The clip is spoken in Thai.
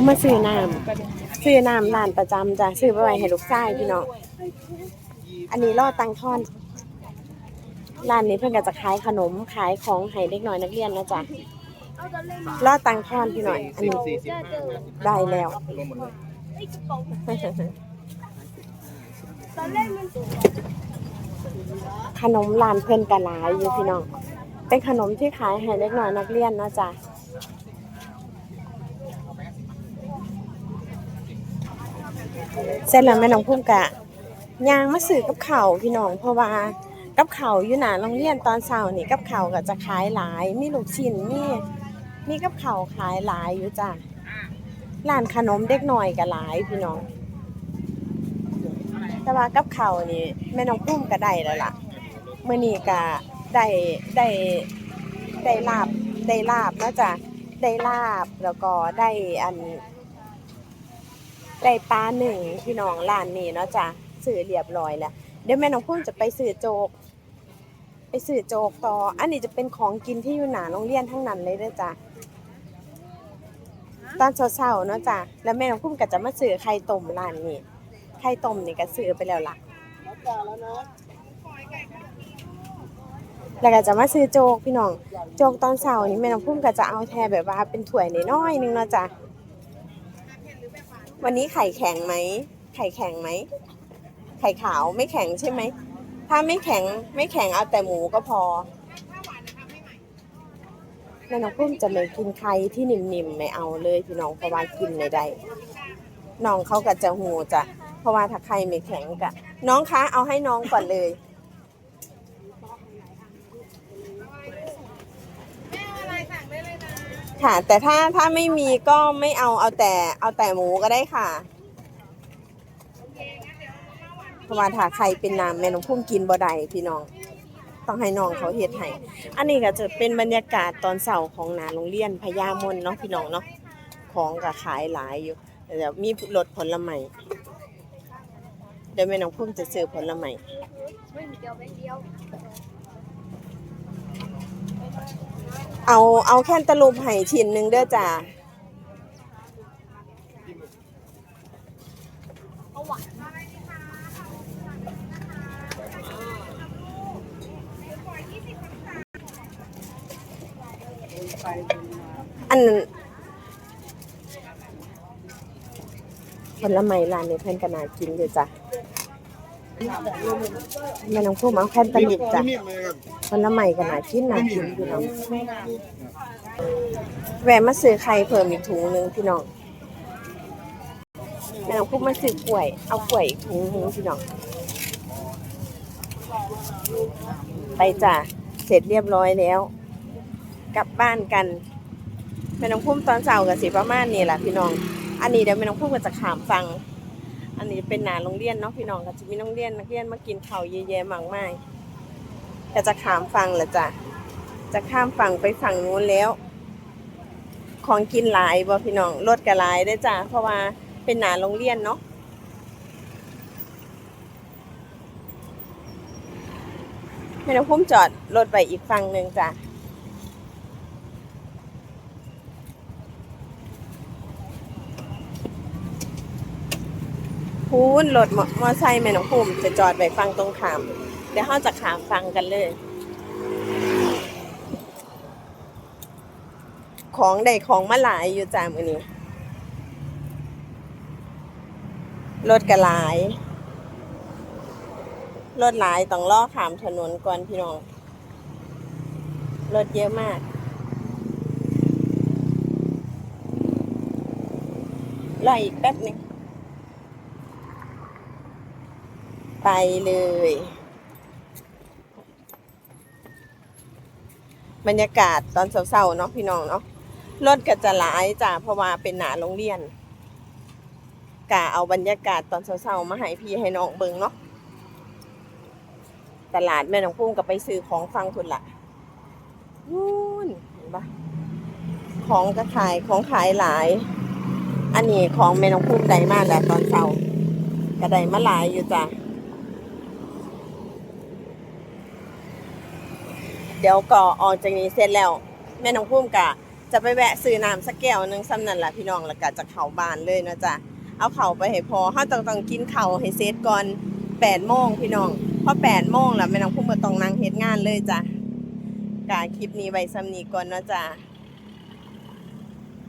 กูมาซื้อน้ำซื้อน้ำร้านประจำจ้ะซื้อไปไว้ให้ลูกชายพี่น้องอันนี้ล่อตังทอนร้านนี้เพิ่อนก็จะขายขนมขายของให้เด็กน้อยนักเรียนนะจ๊ะล่อตังทอนพี่หน่อย อันนี้ได้แล้วขนมร้านเพิ่อนก็หลายอยู่พี่น้องเป็นขนมที่ขายให้เด็กน้อยนักเรียนนะจ๊ะ เสร็จแล้วแม่น้องพุ่มกะยางมาซื้อกับเขาพี่น้องเพราะว่ากับเขาอยู่หนาโรงเรียนตอนเช้านี่กับเขาก็จะขายหลาย มีลูกชิ้นมีมีกับเขาขายหลายอยู่จ้ะร้านขนมเด็กหน้อยก็หลายพี่น้อง แต่ว่ากับเขานี่แม่น้องพุ่มก็ได้แล้วล่ะมื้อนี้ก็ได้ได้ได้ลาบได้ลาบนะจ้ะได้ลาบแล้วก็ได้อัน ได้ปลาหนึ่งพี่น้องร้านนี้เนาะจ้ะซื้อเรียบร้อยแล้วเดี๋ยวแม่น้องพุ่มจะไปซื้อโจก ไปซื้อโจกต่อ อันนี้จะเป็นของกินที่อยู่หนาโรงเรียนทั้งนั้นเลยเด้อจ้ะตอนเช้าๆเนาะจ้ะแล้วแม่น้องพุ่มก็จะมาซื้อไข่ต้มร้านนี้ไข่ต้มนี่ก็ซื้อไปแล้วล่ะแล้วก็จะมาซื้อโจกพี่น้อง โจกตอนเช้านี่แม่น้องพุ่มก็จะเอาแทแบบว่าเป็นถ้วยน้อยๆนึงเนาะจ้ะ วันนี้ไข่แข็งไหม ไข่แข็งไหม ไข่ขาวไม่แข็งใช่ไหม ถ้าไม่แข็งไม่แข็งเอาแต่หมูก็พอแม่น้องพุ่มจะไม่กินไข่ที่นิ่มๆไม่เอาเลยพี่น้องเพราะว่ากินไม่ได้น้องเขาก็จะหูจะเพราะว่าถ้าไข่ไม่แข็งกะน้องคะเอาให้น้องก่อนเลย ค่ะ แต่ถ้าถ้าไม่มีก็ไม่เอาเอาแต่เอาแต่หมูก็ได้ค่ะเพราะว่าถ้าใครเป็นน้ำแม่น้องพุ่มกินบ่ได้พี่น้อง ต้องให้น้องเขาเฮ็ดให้อันนี้ก็จะเป็นบรรยากาศตอนเสาร์ของหนาโรงเรียนพญามนเนาะพี่น้องเนาะของก็ขายหลายอยู่เดี๋ยวมีรถผลไม้เดี๋ยวแม่น้องพุ่มจะซื้อผลไม้ เอาเอาแค่ตะลุมไห่ชิ้นหนึ่งเด้อจ้าอันผลไม้ร้านนี้เพิ่นก็น่ากินอยู่จ้ะ แม่น้องพุ่มเอาแค่ตะลุกจ้ะผลไม้ก็น่ากินน่ากินพี่น้องแวะมาซื้อไข่เพิ่มอีกถุงหนึงพี่น้องแม่น้องพุ่มมาซื้อกล้วย เอากล้วยอีกถุงหนึงพี่น้องไปจ้ะเสร็จเรียบร้อยแล้ว กลับบ้านกันแม่น้องพุ่มตอนเช้ากับสิประมาณนี้แหละพี่น้อง อันนี้เดี๋ยวแม่น้องพุ่มก็จะขามฟัง อันนี้เป็นหนาโรงเรียนเนาะพี่น้องก็จะมีโรงเรียนนักเรียนมากินข้าวเยอะแยะมากมายก็จะขามฟังแหละจ้ะจะข้ามฝั่งไปฝั่งนู้นแล้ว ของกินหลายบ่พี่น้องรถก็หลายได้จ้ะเพราะว่าเป็นหนาโรงเรียนเนาะแม่น้องพุ่มจอดรถไปอีกฝั่งหนึ่งจ้ะ พูนรถมอมอไซค์แม่น้องภูมิจะจอดไว้ฟังตรงขาม เดี๋ยวเราจะขามฟังกันเลย ของได้ของมาหลายอยู่จ้ามือนี้รถกระหลายรถหลายต้องล่อขามถนนก่อนพี่น้องรถเยอะมากรออีกแป๊บนึง ไปเลย บรรยากาศตอนเช้าๆเนาะพี่น้องเนาะรถก็จะหลายจ้ะเพราะว่าเป็นหนาโรงเรียนกะเอาบรรยากาศตอนเช้าๆมาให้พี่ให้น้องเบิงเนาะตลาดแม่น้องพุ่งก็ไปซื้อของฟังทุนละนู่นเห็นปะของก็ขายของขายหลาย อันนี้ของแม่น้องพุ่งได้มากแหละตอนเช้าก็ได้มาหลายอยู่จ้ะ เดี๋ยวก็ออกจากนี้เสร็จแล้ว แม่น้องพุ่มกะจะไปแวะซื้อน้ำสักแก้วนึงซ้ำนั่นแหละพี่น้องแล้วกะจะเข้าบ้านเลยเนาะจ้ะเอาเข่าไปให้พอห้าต้องต้องกินเข่าให้เสร็จก่อน8โมงพี่น้องพอ8โมงแล้วแม่น้องพุ่มก็ต้องนั่งเฮ็ดงานเลยจ้ะกาคลิปนี้ไว้ซ้ำนี้ก่อนเนาะจ้ะ